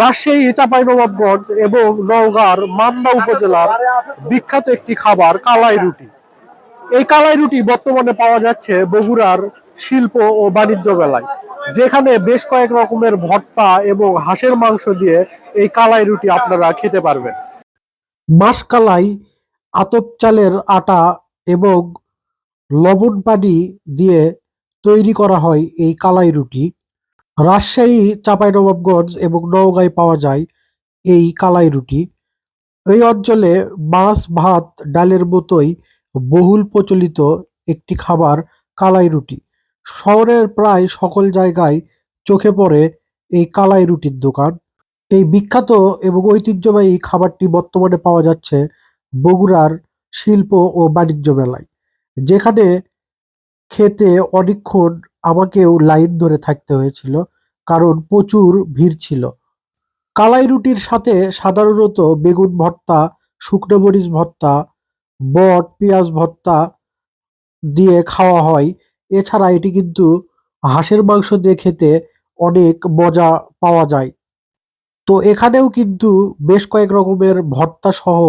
রাজশাহী, চাঁপাইনবাবগঞ্জ এবং নওগাঁর মান্দা উপজেলার বিখ্যাত একটি খাবার, কালাই রুটি। এই কালাই রুটি বর্তমানে পাওয়া যাচ্ছে বগুড়ার শিল্প ও বাণিজ্য মেলায়, যেখানে বেশ কয়েক রকমের ভর্তা এবং হাঁসের মাংস দিয়ে এই কালাই রুটি আপনারা খেতে পারবেন। মাসকালাই, আতপ চালের আটা এবং লবণ পানি দিয়ে তৈরি করা হয় এই কালাই রুটি। রাজশাহী, চাঁপাইনবাবগঞ্জ এবং নওগাঁয় পাওয়া যায় এই কালাই রুটি। এই অঞ্চলে মাছ, ভাত, ডালের মতোই বহুল প্রচলিত একটি খাবার কালাই রুটি। শহরের প্রায় সকল জায়গায় চোখে পড়ে এই কালাই রুটির দোকান। এই বিখ্যাত এবং ঐতিহ্যবাহী খাবারটি বর্তমানে পাওয়া যাচ্ছে বগুড়ার শিল্প ও বাণিজ্য মেলায়, যেখানে খেতে অনেকক্ষণ আমাকেও লাইন ধরে থাকতে হয়েছিল, কারণ প্রচুর ভিড় ছিল। কালাই রুটির সাথে সাধারণত বেগুন ভর্তা, শুকনো মরিচ ভর্তা, বট, পেঁয়াজ ভর্তা দিয়ে খাওয়া হয়। এছাড়া এটি কিন্তু হাঁসের মাংস দিয়ে খেতে অনেক মজা পাওয়া যায়। তো এখানেও কিন্তু বেশ কয়েক রকমের ভর্তা সহ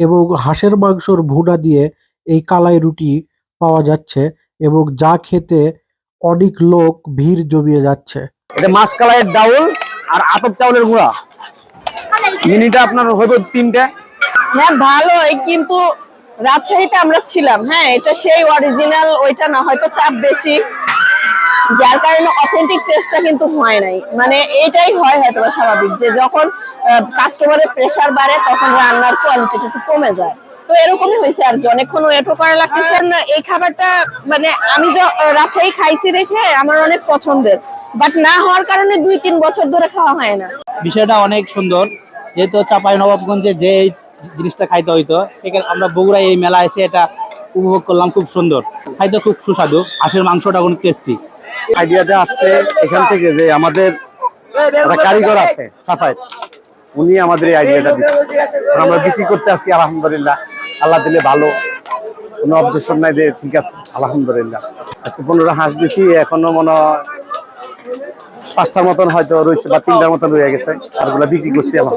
এবং হাঁসের মাংসর ভুনা দিয়ে এই কালাই রুটি পাওয়া যাচ্ছে এবং যা খেতে অনেক লোক ভিড় জমিয়ে যাচ্ছে। এটা মাসকালাইয়ের ডাউল আর আতপ চাউলের গুঁড়া। মিনিটা আপনার হইব তিনটা। হ্যাঁ ভালোই কিন্তু রাজশাহীতে আমরা ছিলাম। হ্যাঁ এটা সেই অরিজিনাল ওইটা না হয়তো চাপ বেশি। যার কারণে অথেন্টিক টেস্টটা কিন্তু হয় নাই। মানে এটাই হয় হয়তো স্বাভাবিক যে যখন কাস্টমারের প্রেসার বাড়ে তখন রান্নার কোয়ালিটিটা একটু কমে যায়। তো এরকমই হয়েছে আর কি। অনেকক্ষণ ওয়েটও করা লাগতেছে। না এই খাবারটা মানে আমি য- রাজশাহী খাইছি দেখে আমার অনেক পছন্দের। বাট না হওয়ার কারণে দুই তিন বছর ধরে খাওয়া হয় না। বিষয়টা অনেক সুন্দর। যেহেতু চাপাই নবাবগঞ্জে যে এই জিনিসটা খাইতে হইতো সেখানে আমরা বগুড়ায় এই মেলা এসে এটা উপভোগ করলাম খুব সুন্দর। খাইতে খুব সুস্বাদু। হাঁসের মাংসটা অনেক টেস্টি আইডিয়াটা আসছে এখান থেকে যে আমাদের একটা কারিগর আছে চাপাই উনি আমাদের এই আইডিয়াটা দিচ্ছে। আমরা বিক্রি করতে আসি আলহামদুলিল্লাহ। আল্লাহ দিলে ভালো। কোনো অবজেকশন নাই যে ঠিক আছে, আলহামদুলিল্লাহ। আজকে পনেরো হাঁস দিছি, এখনও মনে পাঁচটার মতন হয়তো রয়েছে বা তিনটার মতন রয়ে গেছে, আর বিক্রি করছি আমার